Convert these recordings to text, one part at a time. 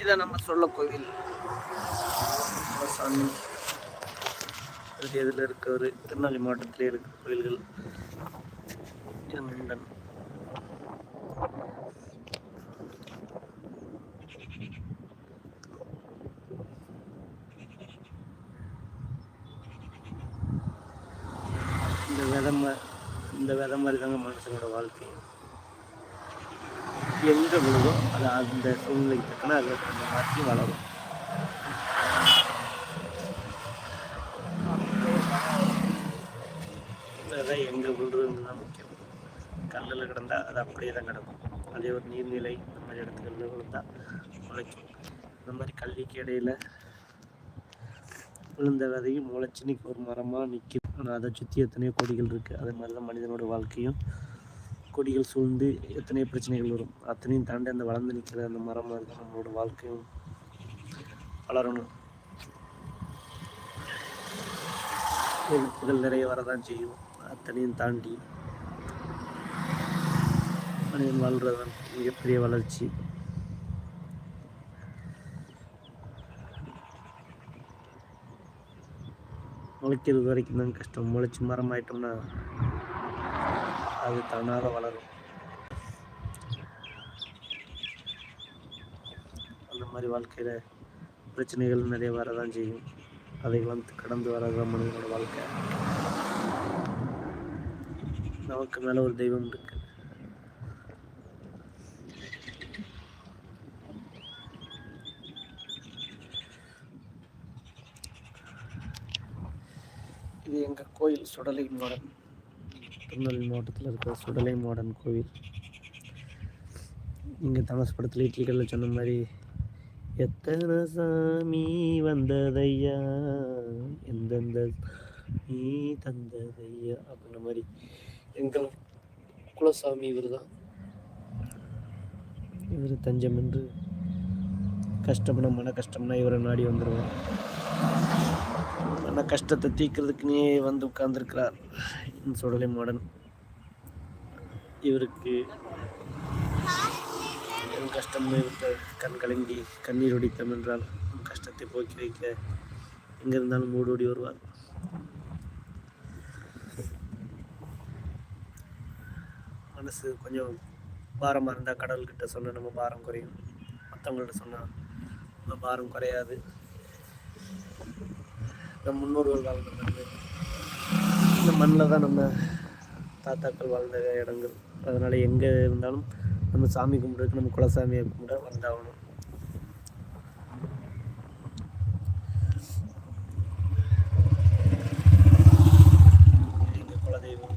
இதை நம்ம சொல்ல கோவில். சாமி இதில் இருக்க? ஒரு திருநெல்வேலி மாவட்டத்தில் இருக்க கோயில்கள். திருநண்டன் இந்த விதம் இந்த விதம் மாதிரி தாங்க மனுஷனோட வாழ்க்கை. எங்கே விழுதோ அது அந்த சூழ்நிலைக்கு தக்கன அது அந்த மாற்றி வளரும். அதான் எங்கே விழுறதுன்னு தான் முக்கியம். கல்லில் கிடந்தால் அது அப்படியே தான் கிடக்கும். அதே ஒரு நீர்நிலை இந்த மாதிரி இடத்துகளில் விழுந்தால் முளைக்கும். இந்த மாதிரி கல்விக்கு இடையில் விழுந்த விதையும் முளைச்சி நிற்க ஒரு மரமாக நிற்கிது ஆனால் அதை சுற்றி எத்தனையோ கொடிகள் இருக்குது அதே மாதிரி தான் மனிதனோட வாழ்க்கையும் கொடிகள் சூழ்ந்து எத்தனை பிரச்சனைகள் வரும். அத்தனையும் தாண்டி அந்த வளர்ந்து நிற்கிற அந்த மரம் இருக்கிற நம்மளோட வாழ்க்கையும் வளரணும். எதிர்ப்புகள் நிறைய வரதான் செய்யும். அத்தனையும் தாண்டி மனிதன் வாழ்றதான் மிகப்பெரிய வளர்ச்சி. முளைக்கிறது வரைக்கும் தான் கஷ்டம். முளைச்சி மரம் ஆயிட்டோம்னா அது தானாக வளரும். அந்த மாதிரி வாழ்க்கையில் பிரச்சனைகள் நிறைய வரதான் செய்யும். அதையெல்லாம் கடந்து வரதான் மனிதனோட வாழ்க்கை. நமக்கு மேலே ஒரு தெய்வம் இருக்கு. இது எங்கள் கோயில் சுடலை மரம் திருநெல்வேலி மாவட்டத்தில் இருக்கிற சுடலை மாடன் கோவில். இங்கே தமஸ் படத்தில் இட்லிகளில் சொன்ன மாதிரி எத்தனை சாமி வந்ததையா? எந்தெந்த நீ தந்ததையா? அப்படின்ற மாதிரி எங்கள் குலசாமி இவர் தான் இவர் தஞ்சம் என்று கஷ்டம்னா மன கஷ்டம்னா இவரை நாடி வந்துடுவார் அந்த கஷ்டத்தை தீர்க்கறதுக்குனே வந்து உட்கார்ந்துருக்கிறார். சுடலை மாடன். இவருக்கு என் கஷ்டம் இவருக்கு கண் கலங்கி கண்ணீர் ஒடித்தம் என்றால் கஷ்டத்தை போக்கி வைக்க எங்கே இருந்தாலும் மூடோடி வருவார். மனசு கொஞ்சம் பாரமாக இருந்தால் கடவுள்கிட்ட சொன்னால் நம்ம பாரம் குறையும். மற்றவங்கள்ட்ட சொன்னால் நம்ம பாரம் குறையாது. நம் முன்னோர்கள் வாழ்ந்த மண் இந்த மண்ணில் தான் நம்ம தாத்தாக்கள் வாழ்ந்த இடங்கள். அதனால் எங்கே இருந்தாலும் நம்ம சாமி கும்பிட்றதுக்கு நம்ம குலசாமியை கும்பிட வந்தாகணும். குலதெய்வம்?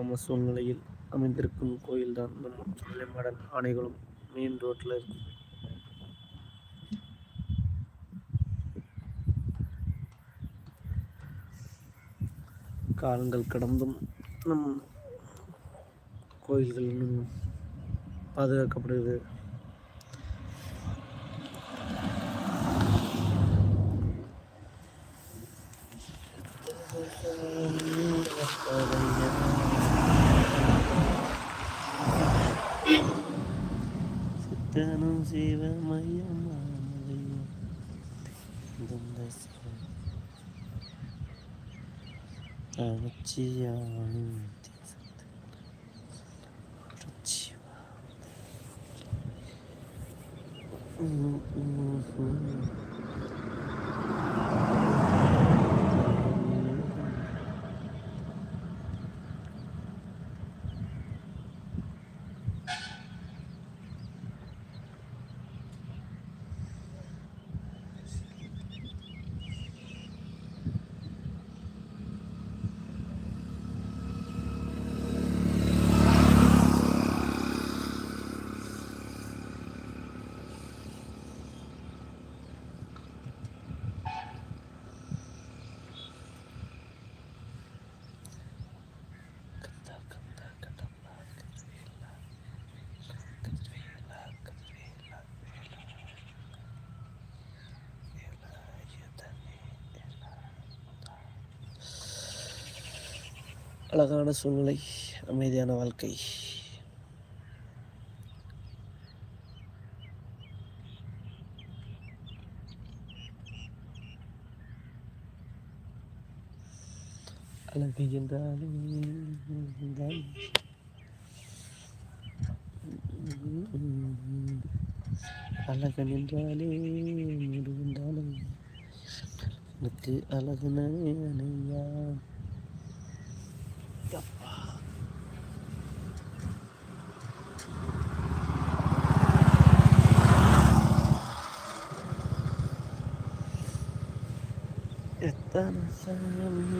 கிராம சூழ்நிலையில் அமைந்திருக்கும் கோயில்தான் நம்ம சுடலைமாடன் ஆணைகளும் மெயின் ரோட்டில் இருக்கும். காலங்கள் கடந்தும் நம் கோயில்கள் இன்னும் பாதுகாக்கப்படுகிறது. 알았지요. 그렇지요. 음, 음, 음. அழகான சூழ்நிலை அமைதியான வாழ்க்கை. அழகு என்றால் அழகன் என்றாலே முருகன் என்றாலும் எனக்கு அழகுனே அணையா. எத்தனை சாமி வந்து